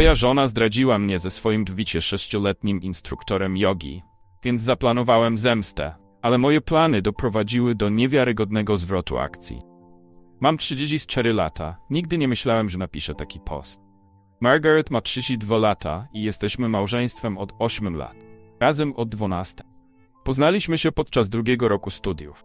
Moja żona zdradziła mnie ze swoim 26-letnim instruktorem jogi, więc zaplanowałem zemstę, ale moje plany doprowadziły do niewiarygodnego zwrotu akcji. Mam 34 lata, nigdy nie myślałem, że napiszę taki post. Margaret ma 32 lata i jesteśmy małżeństwem od 8 lat. Razem od 12. Poznaliśmy się podczas drugiego roku studiów.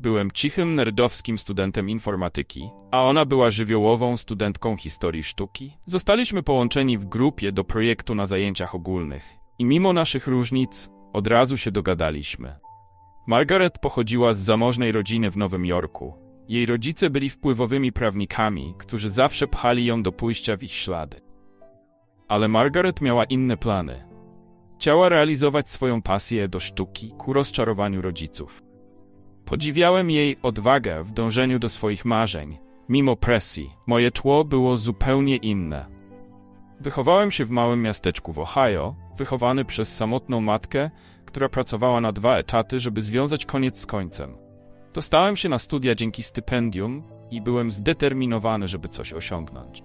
Byłem cichym, nerdowskim studentem informatyki, a ona była żywiołową studentką historii sztuki. Zostaliśmy połączeni w grupie do projektu na zajęciach ogólnych i mimo naszych różnic od razu się dogadaliśmy. Margaret pochodziła z zamożnej rodziny w Nowym Jorku. Jej rodzice byli wpływowymi prawnikami, którzy zawsze pchali ją do pójścia w ich ślady. Ale Margaret miała inne plany. Chciała realizować swoją pasję do sztuki ku rozczarowaniu rodziców. Podziwiałem jej odwagę w dążeniu do swoich marzeń. Mimo presji, moje tło było zupełnie inne. Wychowałem się w małym miasteczku w Ohio, wychowany przez samotną matkę, która pracowała na dwa etaty, żeby związać koniec z końcem. Dostałem się na studia dzięki stypendium i byłem zdeterminowany, żeby coś osiągnąć.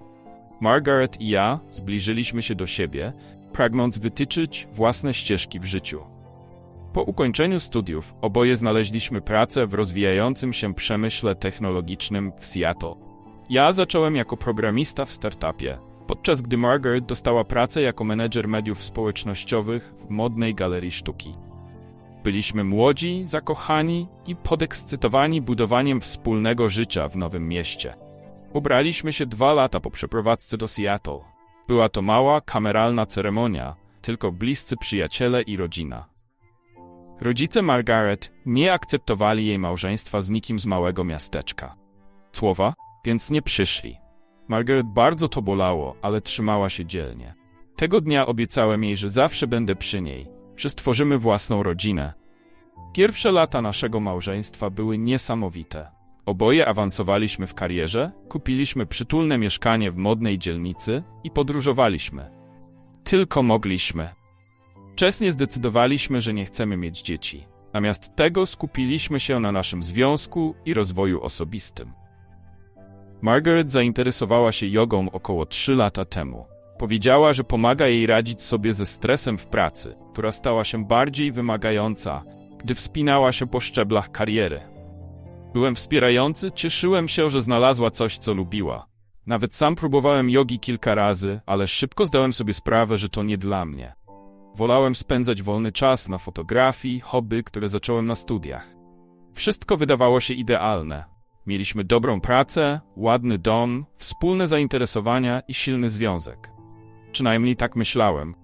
Margaret i ja zbliżyliśmy się do siebie, pragnąc wytyczyć własne ścieżki w życiu. Po ukończeniu studiów oboje znaleźliśmy pracę w rozwijającym się przemyśle technologicznym w Seattle. Ja zacząłem jako programista w startupie, podczas gdy Margaret dostała pracę jako menedżer mediów społecznościowych w modnej galerii sztuki. Byliśmy młodzi, zakochani i podekscytowani budowaniem wspólnego życia w nowym mieście. Ubraliśmy się dwa lata po przeprowadzce do Seattle. Była to mała, kameralna ceremonia, tylko bliscy przyjaciele i rodzina. Rodzice Margaret nie akceptowali jej małżeństwa z nikim z małego miasteczka. Słowa, więc nie przyszli. Margaret bardzo to bolało, ale trzymała się dzielnie. Tego dnia obiecałem jej, że zawsze będę przy niej, że stworzymy własną rodzinę. Pierwsze lata naszego małżeństwa były niesamowite. Oboje awansowaliśmy w karierze, kupiliśmy przytulne mieszkanie w modnej dzielnicy i podróżowaliśmy. Tylko mogliśmy. Wcześnie zdecydowaliśmy, że nie chcemy mieć dzieci. Zamiast tego skupiliśmy się na naszym związku i rozwoju osobistym. Margaret zainteresowała się jogą około 3 lata temu. Powiedziała, że pomaga jej radzić sobie ze stresem w pracy, która stała się bardziej wymagająca, gdy wspinała się po szczeblach kariery. Byłem wspierający, cieszyłem się, że znalazła coś, co lubiła. Nawet sam próbowałem jogi kilka razy, ale szybko zdałem sobie sprawę, że to nie dla mnie. Wolałem spędzać wolny czas na fotografii, hobby, które zacząłem na studiach. Wszystko wydawało się idealne. Mieliśmy dobrą pracę, ładny dom, wspólne zainteresowania i silny związek. Przynajmniej tak myślałem.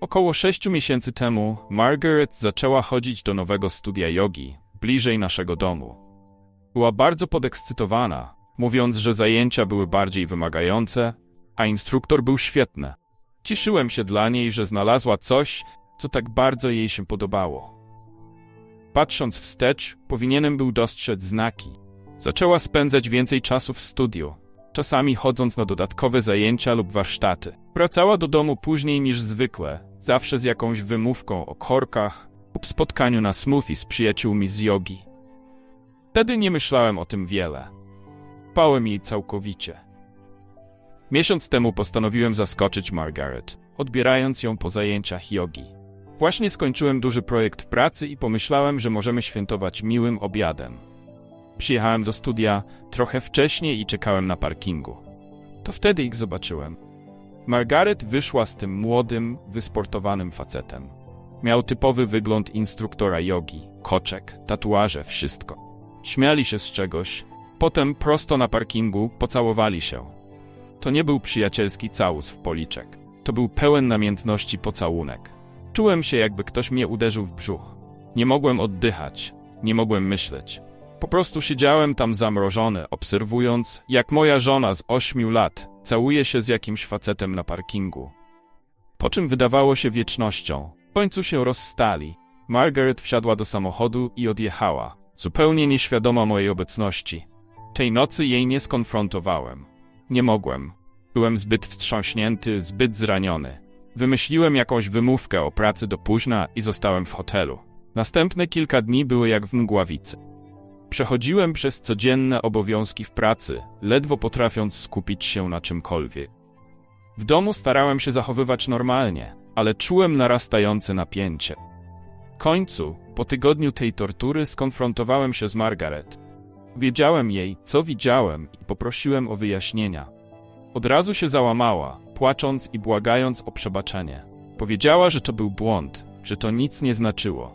Około sześciu miesięcy temu Margaret zaczęła chodzić do nowego studia jogi, bliżej naszego domu. Była bardzo podekscytowana, mówiąc, że zajęcia były bardziej wymagające, a instruktor był świetny. Cieszyłem się dla niej, że znalazła coś, co tak bardzo jej się podobało. Patrząc wstecz, powinienem był dostrzec znaki. Zaczęła spędzać więcej czasu w studiu, czasami chodząc na dodatkowe zajęcia lub warsztaty. Wracała do domu później niż zwykle, zawsze z jakąś wymówką o korkach lub spotkaniu na smoothie z przyjaciółmi z jogi. Wtedy nie myślałem o tym wiele. Pałem jej całkowicie. Miesiąc temu postanowiłem zaskoczyć Margaret, odbierając ją po zajęciach jogi. Właśnie skończyłem duży projekt w pracy i pomyślałem, że możemy świętować miłym obiadem. Przyjechałem do studia trochę wcześniej i czekałem na parkingu. To wtedy ich zobaczyłem. Margaret wyszła z tym młodym, wysportowanym facetem. Miał typowy wygląd instruktora jogi, koczek, tatuaże, wszystko. Śmiali się z czegoś, potem prosto na parkingu pocałowali się. To nie był przyjacielski całus w policzek. To był pełen namiętności pocałunek. Czułem się, jakby ktoś mnie uderzył w brzuch. Nie mogłem oddychać, nie mogłem myśleć. Po prostu siedziałem tam zamrożony, obserwując, jak moja żona z ośmiu lat całuje się z jakimś facetem na parkingu. Po czym wydawało się wiecznością. W końcu się rozstali. Margaret wsiadła do samochodu i odjechała, zupełnie nieświadoma mojej obecności. Tej nocy jej nie skonfrontowałem. Nie mogłem. Byłem zbyt wstrząśnięty, zbyt zraniony. Wymyśliłem jakąś wymówkę o pracy do późna i zostałem w hotelu. Następne kilka dni były jak w mgławicy. Przechodziłem przez codzienne obowiązki w pracy, ledwo potrafiąc skupić się na czymkolwiek. W domu starałem się zachowywać normalnie, ale czułem narastające napięcie. W końcu, po tygodniu tej tortury, skonfrontowałem się z Margaret. Wiedziałem jej, co widziałem i poprosiłem o wyjaśnienia. Od razu się załamała, płacząc i błagając o przebaczenie. Powiedziała, że to był błąd, że to nic nie znaczyło.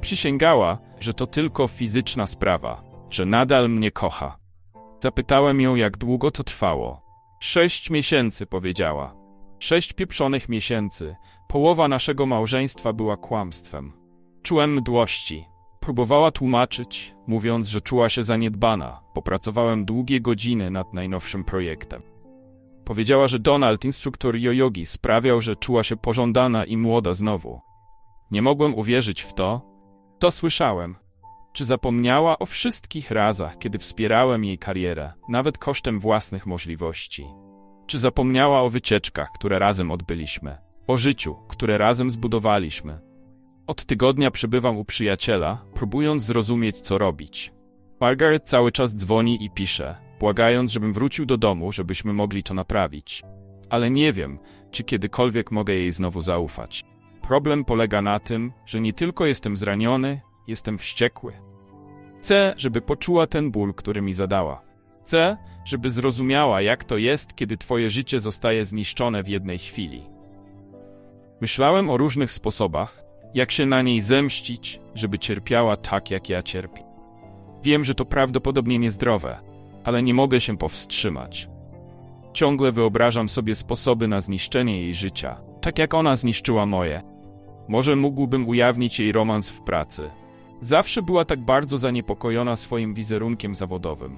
Przysięgała, że to tylko fizyczna sprawa, że nadal mnie kocha. Zapytałem ją, jak długo to trwało. Sześć miesięcy, powiedziała. Sześć pieprzonych miesięcy. Połowa naszego małżeństwa była kłamstwem. Czułem mdłości. Próbowała tłumaczyć, mówiąc, że czuła się zaniedbana. Popracowałem długie godziny nad najnowszym projektem. Powiedziała, że Donald, instruktor jojogi, sprawiał, że czuła się pożądana i młoda znowu. Nie mogłem uwierzyć w to. To słyszałem. Czy zapomniała o wszystkich razach, kiedy wspierałem jej karierę, nawet kosztem własnych możliwości? Czy zapomniała o wycieczkach, które razem odbyliśmy, o życiu, które razem zbudowaliśmy? Od tygodnia przybywam u przyjaciela, próbując zrozumieć, co robić. Margaret cały czas dzwoni i pisze, błagając, żebym wrócił do domu, żebyśmy mogli to naprawić. Ale nie wiem, czy kiedykolwiek mogę jej znowu zaufać. Problem polega na tym, że nie tylko jestem zraniony, jestem wściekły. Chcę, żeby poczuła ten ból, który mi zadała. Chcę, żeby zrozumiała, jak to jest, kiedy twoje życie zostaje zniszczone w jednej chwili. Myślałem o różnych sposobach, jak się na niej zemścić, żeby cierpiała tak, jak ja cierpię. Wiem, że to prawdopodobnie niezdrowe, ale nie mogę się powstrzymać. Ciągle wyobrażam sobie sposoby na zniszczenie jej życia, tak jak ona zniszczyła moje. Może mógłbym ujawnić jej romans w pracy. Zawsze była tak bardzo zaniepokojona swoim wizerunkiem zawodowym.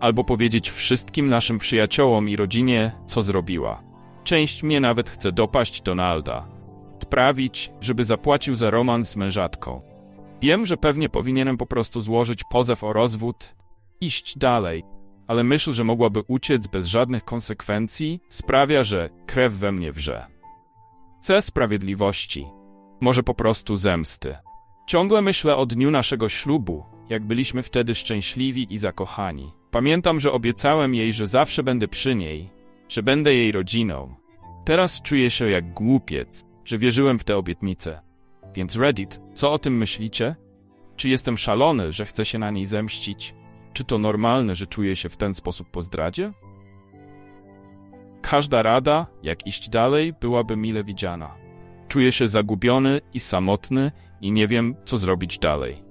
Albo powiedzieć wszystkim naszym przyjaciołom i rodzinie, co zrobiła. Część mnie nawet chce dopaść Donalda. Sprawić, żeby zapłacił za romans z mężatką. Wiem, że pewnie powinienem po prostu złożyć pozew o rozwód, iść dalej, ale myśl, że mogłaby uciec bez żadnych konsekwencji, sprawia, że krew we mnie wrze. Chcę sprawiedliwości, może po prostu zemsty. Ciągle myślę o dniu naszego ślubu, jak byliśmy wtedy szczęśliwi i zakochani. Pamiętam, że obiecałem jej, że zawsze będę przy niej, że będę jej rodziną. Teraz czuję się jak głupiec, że wierzyłem w tę obietnicę. Więc Reddit, co o tym myślicie? Czy jestem szalony, że chcę się na niej zemścić? Czy to normalne, że czuję się w ten sposób po zdradzie? Każda rada, jak iść dalej, byłaby mile widziana. Czuję się zagubiony i samotny i nie wiem, co zrobić dalej.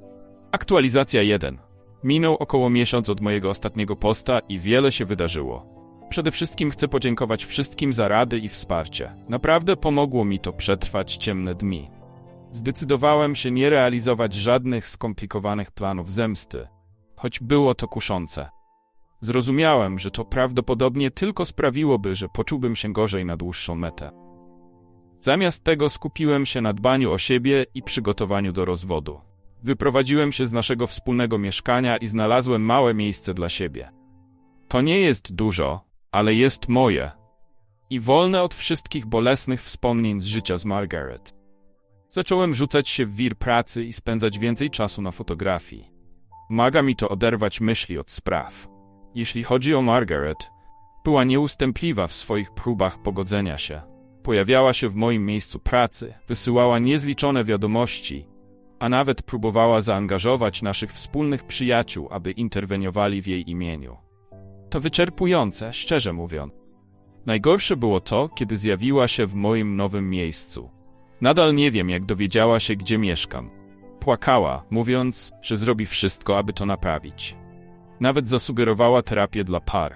Aktualizacja 1. Minął około miesiąc od mojego ostatniego posta i wiele się wydarzyło. Przede wszystkim chcę podziękować wszystkim za rady i wsparcie. Naprawdę pomogło mi to przetrwać ciemne dni. Zdecydowałem się nie realizować żadnych skomplikowanych planów zemsty, choć było to kuszące. Zrozumiałem, że to prawdopodobnie tylko sprawiłoby, że poczułbym się gorzej na dłuższą metę. Zamiast tego skupiłem się na dbaniu o siebie i przygotowaniu do rozwodu. Wyprowadziłem się z naszego wspólnego mieszkania i znalazłem małe miejsce dla siebie. To nie jest dużo, ale jest moje. I wolne od wszystkich bolesnych wspomnień z życia z Margaret. Zacząłem rzucać się w wir pracy i spędzać więcej czasu na fotografii. Maga mi to oderwać myśli od spraw. Jeśli chodzi o Margaret, była nieustępliwa w swoich próbach pogodzenia się. Pojawiała się w moim miejscu pracy, wysyłała niezliczone wiadomości, a nawet próbowała zaangażować naszych wspólnych przyjaciół, aby interweniowali w jej imieniu. To wyczerpujące, szczerze mówiąc. Najgorsze było to, kiedy zjawiła się w moim nowym miejscu. Nadal nie wiem, jak dowiedziała się, gdzie mieszkam. Płakała, mówiąc, że zrobi wszystko, aby to naprawić. Nawet zasugerowała terapię dla par.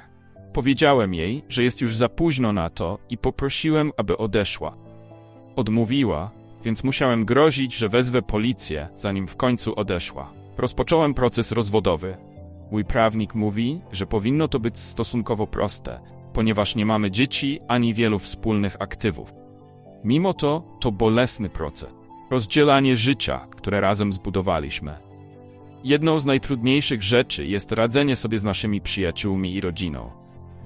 Powiedziałem jej, że jest już za późno na to i poprosiłem, aby odeszła. Odmówiła, więc musiałem grozić, że wezwę policję, zanim w końcu odeszła. Rozpocząłem proces rozwodowy. Mój prawnik mówi, że powinno to być stosunkowo proste, ponieważ nie mamy dzieci ani wielu wspólnych aktywów. Mimo to, to bolesny proces. Rozdzielanie życia, które razem zbudowaliśmy. Jedną z najtrudniejszych rzeczy jest radzenie sobie z naszymi przyjaciółmi i rodziną.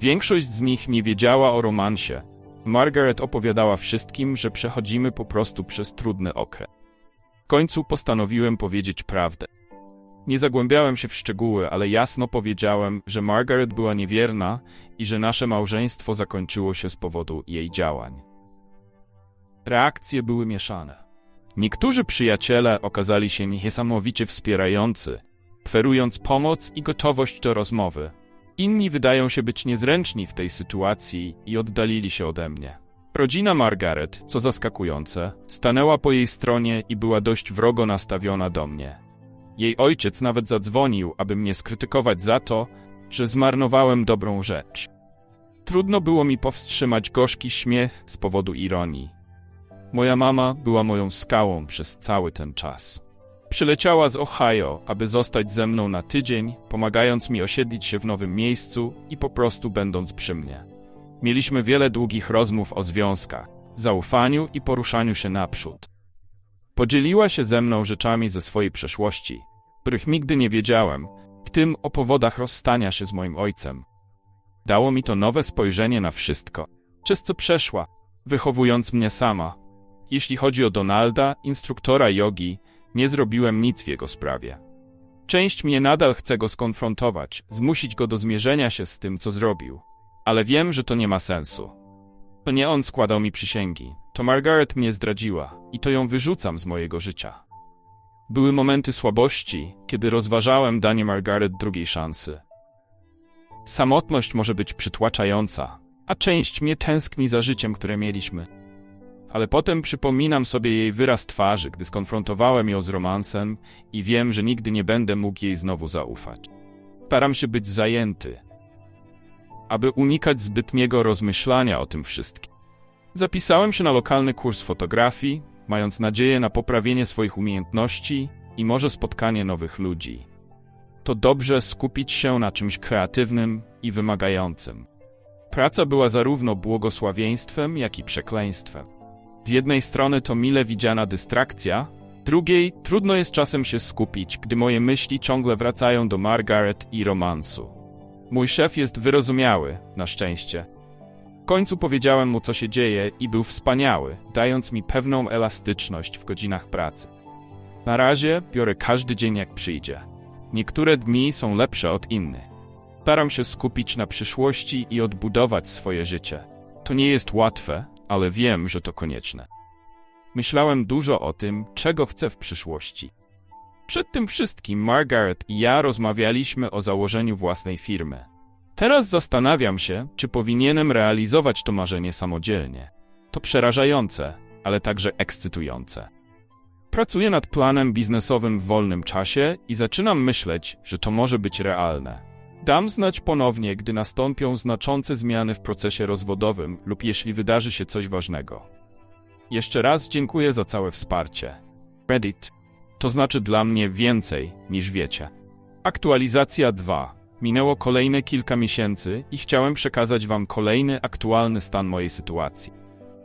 Większość z nich nie wiedziała o romansie. Margaret opowiadała wszystkim, że przechodzimy po prostu przez trudny okres. W końcu postanowiłem powiedzieć prawdę. Nie zagłębiałem się w szczegóły, ale jasno powiedziałem, że Margaret była niewierna i że nasze małżeństwo zakończyło się z powodu jej działań. Reakcje były mieszane. Niektórzy przyjaciele okazali się niesamowicie wspierający, oferując pomoc i gotowość do rozmowy. Inni wydają się być niezręczni w tej sytuacji i oddalili się ode mnie. Rodzina Margaret, co zaskakujące, stanęła po jej stronie i była dość wrogo nastawiona do mnie. Jej ojciec nawet zadzwonił, aby mnie skrytykować za to, że zmarnowałem dobrą rzecz. Trudno było mi powstrzymać gorzki śmiech z powodu ironii. Moja mama była moją skałą przez cały ten czas. Przyleciała z Ohio, aby zostać ze mną na tydzień, pomagając mi osiedlić się w nowym miejscu i po prostu będąc przy mnie. Mieliśmy wiele długich rozmów o związkach, zaufaniu i poruszaniu się naprzód. Podzieliła się ze mną rzeczami ze swojej przeszłości, których nigdy nie wiedziałem, w tym o powodach rozstania się z moim ojcem. Dało mi to nowe spojrzenie na wszystko, przez co przeszła, wychowując mnie sama. Jeśli chodzi o Donalda, instruktora jogi, nie zrobiłem nic w jego sprawie. Część mnie nadal chce go skonfrontować, zmusić go do zmierzenia się z tym, co zrobił. Ale wiem, że to nie ma sensu. To nie on składał mi przysięgi, to Margaret mnie zdradziła i to ją wyrzucam z mojego życia. Były momenty słabości, kiedy rozważałem danie Margaret drugiej szansy. Samotność może być przytłaczająca, a część mnie tęskni za życiem, które mieliśmy. Ale potem przypominam sobie jej wyraz twarzy, gdy skonfrontowałem ją z romansem i wiem, że nigdy nie będę mógł jej znowu zaufać. Staram się być zajęty, aby unikać zbytniego rozmyślania o tym wszystkim. Zapisałem się na lokalny kurs fotografii, mając nadzieję na poprawienie swoich umiejętności i może spotkanie nowych ludzi. To dobrze skupić się na czymś kreatywnym i wymagającym. Praca była zarówno błogosławieństwem, jak i przekleństwem. Z jednej strony to mile widziana dystrakcja, drugiej trudno jest czasem się skupić, gdy moje myśli ciągle wracają do Margaret i romansu. Mój szef jest wyrozumiały, na szczęście. W końcu powiedziałem mu, co się dzieje i był wspaniały, dając mi pewną elastyczność w godzinach pracy. Na razie biorę każdy dzień jak przyjdzie. Niektóre dni są lepsze od innych. Staram się skupić na przyszłości i odbudować swoje życie. To nie jest łatwe, ale wiem, że to konieczne. Myślałem dużo o tym, czego chcę w przyszłości. Przed tym wszystkim Margaret i ja rozmawialiśmy o założeniu własnej firmy. Teraz zastanawiam się, czy powinienem realizować to marzenie samodzielnie. To przerażające, ale także ekscytujące. Pracuję nad planem biznesowym w wolnym czasie i zaczynam myśleć, że to może być realne. Dam znać ponownie, gdy nastąpią znaczące zmiany w procesie rozwodowym lub jeśli wydarzy się coś ważnego. Jeszcze raz dziękuję za całe wsparcie. Reddit to znaczy dla mnie więcej niż wiecie. Aktualizacja 2. Minęło kolejne kilka miesięcy i chciałem przekazać Wam kolejny aktualny stan mojej sytuacji.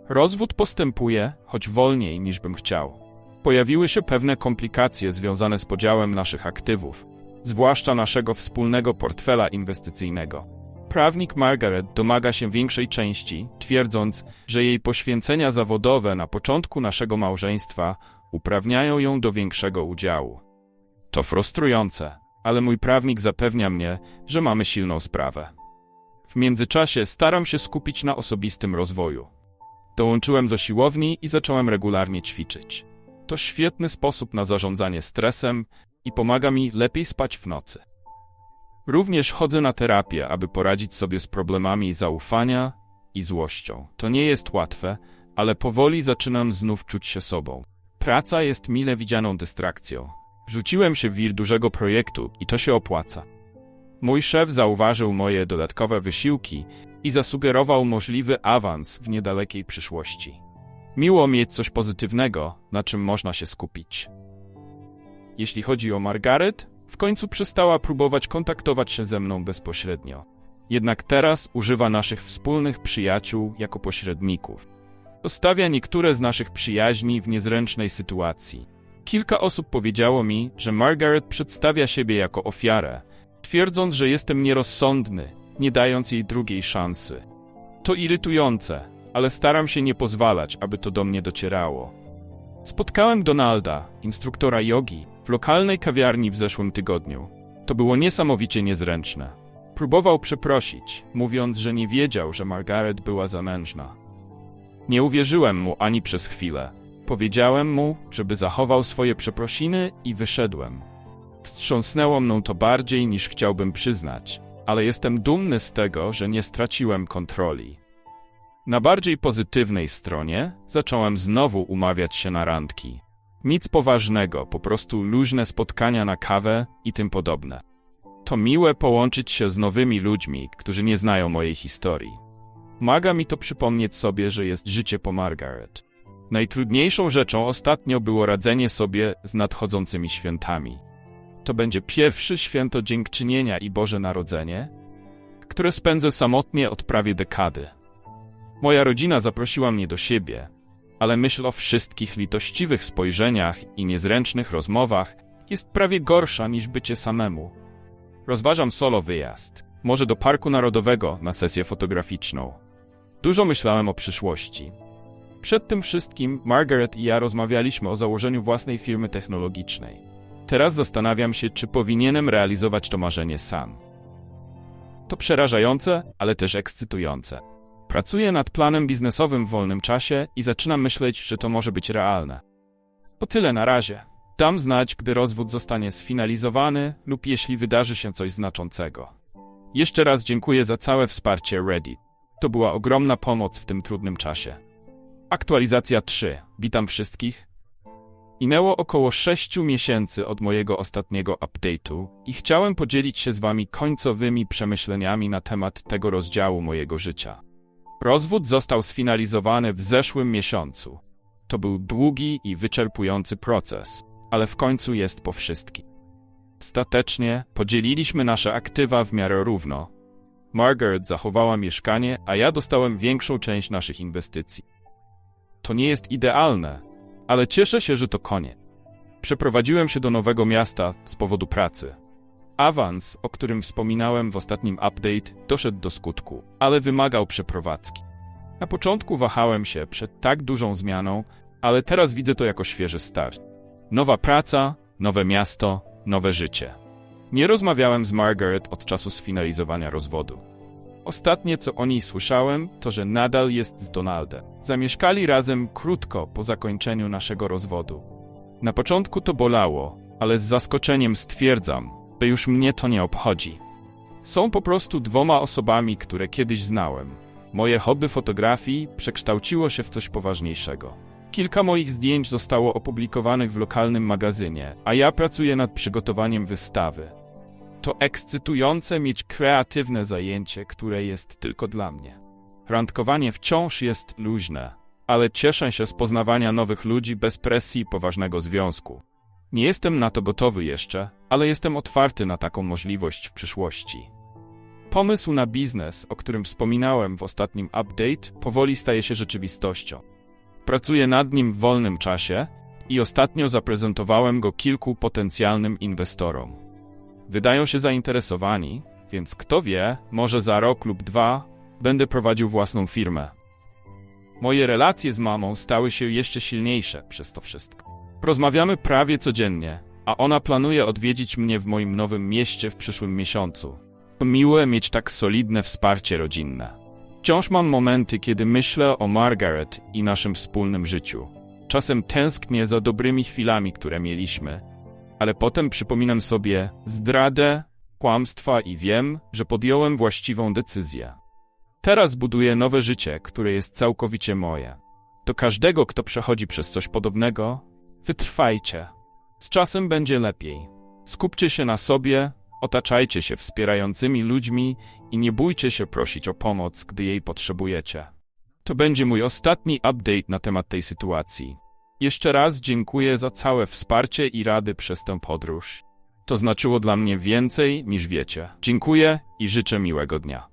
Rozwód postępuje, choć wolniej niż bym chciał. Pojawiły się pewne komplikacje związane z podziałem naszych aktywów, zwłaszcza naszego wspólnego portfela inwestycyjnego. Prawnik Margaret domaga się większej części, twierdząc, że jej poświęcenia zawodowe na początku naszego małżeństwa uprawniają ją do większego udziału. To frustrujące, ale mój prawnik zapewnia mnie, że mamy silną sprawę. W międzyczasie staram się skupić na osobistym rozwoju. Dołączyłem do siłowni i zacząłem regularnie ćwiczyć. To świetny sposób na zarządzanie stresem i pomaga mi lepiej spać w nocy. Również chodzę na terapię, aby poradzić sobie z problemami zaufania i złością. To nie jest łatwe, ale powoli zaczynam znów czuć się sobą. Praca jest mile widzianą dystrakcją. Rzuciłem się w wir dużego projektu i to się opłaca. Mój szef zauważył moje dodatkowe wysiłki i zasugerował możliwy awans w niedalekiej przyszłości. Miło mieć coś pozytywnego, na czym można się skupić. Jeśli chodzi o Margaret, w końcu przestała próbować kontaktować się ze mną bezpośrednio. Jednak teraz używa naszych wspólnych przyjaciół jako pośredników. Zostawia niektóre z naszych przyjaźni w niezręcznej sytuacji. Kilka osób powiedziało mi, że Margaret przedstawia siebie jako ofiarę, twierdząc, że jestem nierozsądny, nie dając jej drugiej szansy. To irytujące, ale staram się nie pozwalać, aby to do mnie docierało. Spotkałem Donalda, instruktora jogi, w lokalnej kawiarni w zeszłym tygodniu. To było niesamowicie niezręczne. Próbował przeprosić, mówiąc, że nie wiedział, że Margaret była zamężna. Nie uwierzyłem mu ani przez chwilę. Powiedziałem mu, żeby zachował swoje przeprosiny i wyszedłem. Wstrząsnęło mną to bardziej niż chciałbym przyznać, ale jestem dumny z tego, że nie straciłem kontroli. Na bardziej pozytywnej stronie zacząłem znowu umawiać się na randki. Nic poważnego, po prostu luźne spotkania na kawę i tym podobne. To miłe połączyć się z nowymi ludźmi, którzy nie znają mojej historii. Maga mi to przypomnieć sobie, że jest życie po Margaret. Najtrudniejszą rzeczą ostatnio było radzenie sobie z nadchodzącymi świętami. To będzie pierwsze święto dziękczynienia i Boże Narodzenie, które spędzę samotnie od prawie dekady. Moja rodzina zaprosiła mnie do siebie, ale myśl o wszystkich litościwych spojrzeniach i niezręcznych rozmowach jest prawie gorsza niż bycie samemu. Rozważam solo wyjazd, może do Parku Narodowego na sesję fotograficzną. Dużo myślałem o przyszłości. Przed tym wszystkim Margaret i ja rozmawialiśmy o założeniu własnej firmy technologicznej. Teraz zastanawiam się, czy powinienem realizować to marzenie sam. To przerażające, ale też ekscytujące. Pracuję nad planem biznesowym w wolnym czasie i zaczynam myśleć, że to może być realne. To tyle na razie. Dam znać, gdy rozwód zostanie sfinalizowany lub jeśli wydarzy się coś znaczącego. Jeszcze raz dziękuję za całe wsparcie Reddit. To była ogromna pomoc w tym trudnym czasie. Aktualizacja 3. Witam wszystkich. Minęło około 6 miesięcy od mojego ostatniego update'u i chciałem podzielić się z wami końcowymi przemyśleniami na temat tego rozdziału mojego życia. Rozwód został sfinalizowany w zeszłym miesiącu. To był długi i wyczerpujący proces, ale w końcu jest po wszystkim. Ostatecznie podzieliliśmy nasze aktywa w miarę równo. Margaret zachowała mieszkanie, a ja dostałem większą część naszych inwestycji. To nie jest idealne, ale cieszę się, że to koniec. Przeprowadziłem się do nowego miasta z powodu pracy. Awans, o którym wspominałem w ostatnim update, doszedł do skutku, ale wymagał przeprowadzki. Na początku wahałem się przed tak dużą zmianą, ale teraz widzę to jako świeży start. Nowa praca, nowe miasto, nowe życie. Nie rozmawiałem z Margaret od czasu sfinalizowania rozwodu. Ostatnie, co o niej słyszałem, to że nadal jest z Donaldem. Zamieszkali razem krótko po zakończeniu naszego rozwodu. Na początku to bolało, ale z zaskoczeniem stwierdzam, że już mnie to nie obchodzi. Są po prostu dwoma osobami, które kiedyś znałem. Moje hobby fotografii przekształciło się w coś poważniejszego. Kilka moich zdjęć zostało opublikowanych w lokalnym magazynie, a ja pracuję nad przygotowaniem wystawy. To ekscytujące mieć kreatywne zajęcie, które jest tylko dla mnie. Randkowanie wciąż jest luźne, ale cieszę się z poznawania nowych ludzi bez presji poważnego związku. Nie jestem na to gotowy jeszcze, ale jestem otwarty na taką możliwość w przyszłości. Pomysł na biznes, o którym wspominałem w ostatnim update, powoli staje się rzeczywistością. Pracuję nad nim w wolnym czasie i ostatnio zaprezentowałem go kilku potencjalnym inwestorom. Wydają się zainteresowani, więc kto wie, może za rok lub dwa będę prowadził własną firmę. Moje relacje z mamą stały się jeszcze silniejsze przez to wszystko. Rozmawiamy prawie codziennie, a ona planuje odwiedzić mnie w moim nowym mieście w przyszłym miesiącu. Miłe mieć tak solidne wsparcie rodzinne. Wciąż mam momenty, kiedy myślę o Margaret i naszym wspólnym życiu. Czasem tęsknię za dobrymi chwilami, które mieliśmy, ale potem przypominam sobie zdradę, kłamstwa i wiem, że podjąłem właściwą decyzję. Teraz buduję nowe życie, które jest całkowicie moje. Do każdego, kto przechodzi przez coś podobnego, wytrwajcie. Z czasem będzie lepiej. Skupcie się na sobie, otaczajcie się wspierającymi ludźmi i nie bójcie się prosić o pomoc, gdy jej potrzebujecie. To będzie mój ostatni update na temat tej sytuacji. Jeszcze raz dziękuję za całe wsparcie i rady przez tę podróż. To znaczyło dla mnie więcej niż wiecie. Dziękuję i życzę miłego dnia.